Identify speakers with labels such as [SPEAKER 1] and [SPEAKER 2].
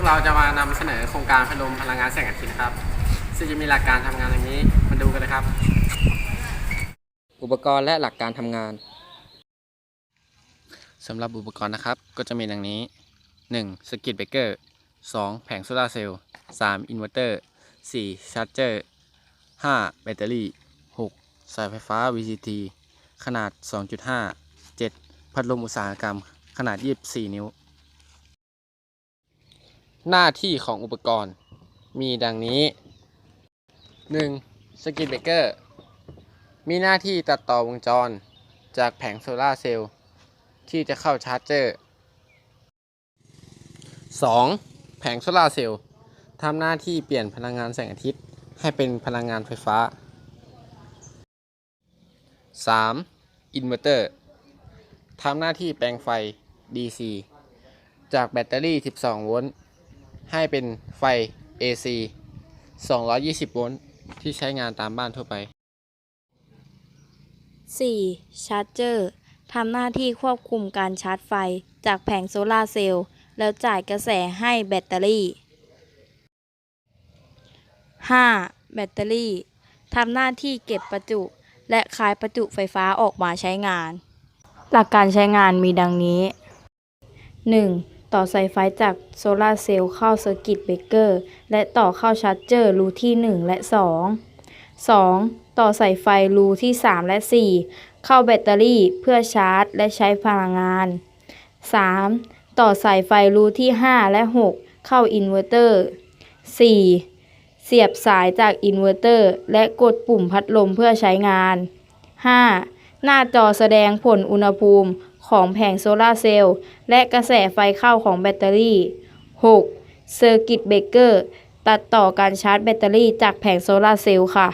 [SPEAKER 1] กเราจะมานำเสนอโครงการพัดลมพลังงานแสงอาทิตย์นะครับ ซึ่งจะมีหลักการทำงานอย่างนี้ มาดูกันเลยครับ อุปกรณ์และหลักการทำงานสำหรับอุปกรณ์นะครับ ก็จะมีดังนี้ 1. สกิตเบรกเกอร์ 2. แผงโซลาเซลล์ 3. อินเวอร์เตอร์ 4. ชาร์จเจอร์ 5. แบตเตอรี่ 6. สายไฟฟ้า VCT ขนาด 2.5 7. พัดลมอุตสาหกรรมขนาด 24 นิ้ว หน้าที่ของอุปกรณ์ มีดังนี้ 1. สกิตเบเกอร์มีหน้าที่ตัดต่อวงจร จากแผงโซลาเซลล์ที่จะเข้าชาร์จเจอร์ 2. แผงโซลาเซลล์ทำหน้าที่เปลี่ยนพลังงานแสงอาทิตย์ ให้เป็นพลังงานไฟฟ้า 3. อินเวอร์เตอร์ทำหน้าที่แปลงไฟ DC จากแบตเตอรี่ 12 โวลต์ ให้เป็นไฟ AC 220 โวลต์ที่ใช้งานตามบ้านทั่วไป
[SPEAKER 2] 4. ชาร์จเจอร์ทำหน้าที่ควบคุมการชาร์จไฟจากแผงโซลาร์เซลล์แล้วจ่ายกระแสให้แบตเตอรี่ 5. แบตเตอรี่ทำหน้าที่เก็บประจุ และคายประจุไฟฟ้าออกมาใช้งาน หลักการใช้งานมีดังนี้ 1. ต่อสายไฟจากโซลาเซลล์เข้าเซอร์กิตเบรกเกอร์และต่อเข้าชาร์จเจอร์รูที่ 1 และ 2 2. ต่อสายไฟรูที่ 3 และ 4 เข้าแบตเตอรี่เพื่อชาร์จและใช้พลังงาน 3. ต่อสายไฟรูที่ 5 และ 6 เข้าอินเวอร์เตอร์ 4. เสียบสายจากอินเวอร์เตอร์ และกดปุ่มพัดลมเพื่อใช้งาน 5. หน้าจอแสดงผลอุณหภูมิ ของแผงโซลาร์เซลล์และกระแสไฟเข้าของแบตเตอรี่ 6. เซอร์กิตเบรกเกอร์ตัดต่อการชาร์จแบตเตอรี่จากแผงโซลาร์เซลล์ค่ะ